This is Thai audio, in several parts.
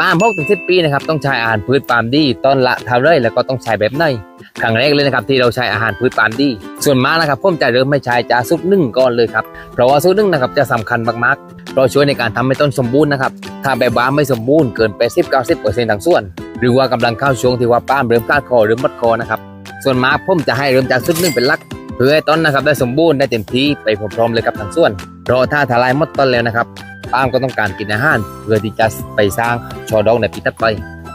ปาล์มพกถึงสิบปีนะครับต้องใช้อาหารพืชปาล์มดีต้นละเท่าไรแล้วก็ต้องใช้แบบไหนครั้งแรกเลยนะครับที่เราใช้อาหารพืชปาล์มดี ส่วนมากนะครับผมจะเริ่มไม่ใช้จากซุปนึ่งก่อนเลยครับเพราะว่าซุปนึ่งนะครับจะสำคัญมากๆเพราะช่วยในการทำให้ต้นสมบูรณ์นะครับถ้าแบบว่าไม่สมบูรณ์เกินไป10 90ทั้งส่วน หรือว่ากำลังเข้าช่วงที่ว่าปาล์มเริ่มคาดคอหรือหมดคอนะครับส่วนมากผมจะให้เริ่มจากซุปนึ่งเป็นหลักเพื่อให้ต้นนะครับได้สมบูรณ์ได้เต็มที่ไปพร้อมๆเลยครับทั้งส่วนเพราะถ้าทลายมดต้นแล้วนะครับ ปาล์มก็ต้องการกินอาหารเพื่อที่จะไปสร้างชอดองในปีถัดไป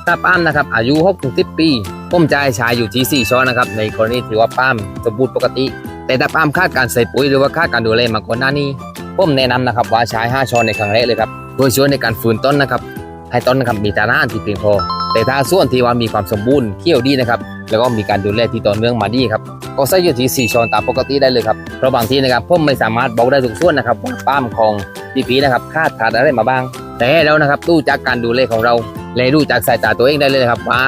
ถ้าปาล์มนะครับอายุ6ถึง10ปีผมจะให้ใช้อยู่ที่4ช้อนนะครับในกรณีที่ว่าปาล์มสมบูรณ์ปกติ แต่ถ้าปาล์มคาดการใส่ปุ๋ยหรือว่าคาดการดูแลมาก่อนหน้านี้ผมแนะนำนะครับว่าใช้5ช้อนในครั้งแรกเลยครับเพื่อช่วยในการฝืนต้นนะครับให้ต้นนะครับมีตาน้าที่เพียงพอแต่ถ้าส่วนที่ว่ามีความสมบูรณ์เขี้ยวดีนะครับ แล้วก็มีการดูแลที่ต่อเนื่องมาดีครับก็ใส่อยู่ที่4ช้อนตามปกติได้เลยครับเพราะบางทีนะครับผมไม่สามารถบอกได้ทุกส่วนนะครับว่าป้ามของพี่พีนะครับคาดขาดอะไรมาบ้าง แต่ให้เรานะครับดูจากการดูแลของเราและดูจากสายตาตัวเองได้เลยครับว่า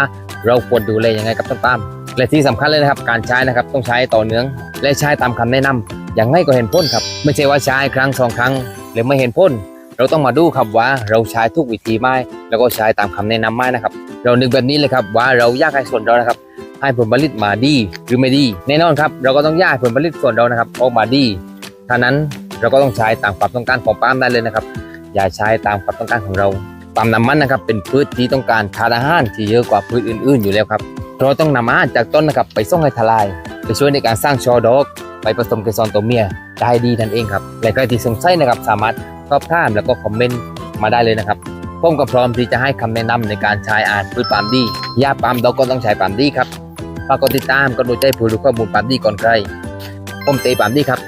เราควรดูแลยังไงกับต้นป้ามและที่สำคัญเลยนะครับการใช้นะครับต้องใช้ต่อเนื่อง และใช้ตามคำแนะนำอย่างไรก็เห็นผลครับไม่ใช่ว่าใช้ครั้งสองครั้งแล้วไม่เห็นผลเราต้องมาดูครับว่าเราใช้ทุกวิธีไหมแล้วก็ใช้ตามคำแนะนำไหมนะครับ เรานึกแบบนี้เลยครับว่าเราอยากให้ส่วนเรานะครับ ให้ผลผลิตมาดีหรือไม่ดี แน่นอนครับ เราก็ต้องย่ายผลผลิตส่วนเรานะครับออกมาดีท่านั้นเราก็ต้องใช้ตามความต้องการของปาล์มได้เลยนะครับ อย่าใช้ตามความต้องการของเราปาล์มน้ำมันนะครับ เป็นพืชที่ต้องการทานอาหารที่เยอะกว่าพืชอื่น ๆ อยู่แล้วครับเราต้องนำอาหารจากต้นนะครับไปส่งให้ทลายไปช่วยในการสร้างชอดอก ไปผสมเกสรตัวเมียได้ดีนั่นเองครับและใครที่สงสัยนะครับสามารถสอบถามแล้วก็คอมเมนต์มาได้เลยนะครับผมก็พร้อมที่จะให้คำแนะนำในการใช้อาหารพืชปาล์มดียาปาล์มเราก็ต้องใช้ปาล์มดีครับ ฝากกดติดตามกดหัวใจผู้รู้ข้อมูลปามดีก่อนใครผมเตปามดีครับ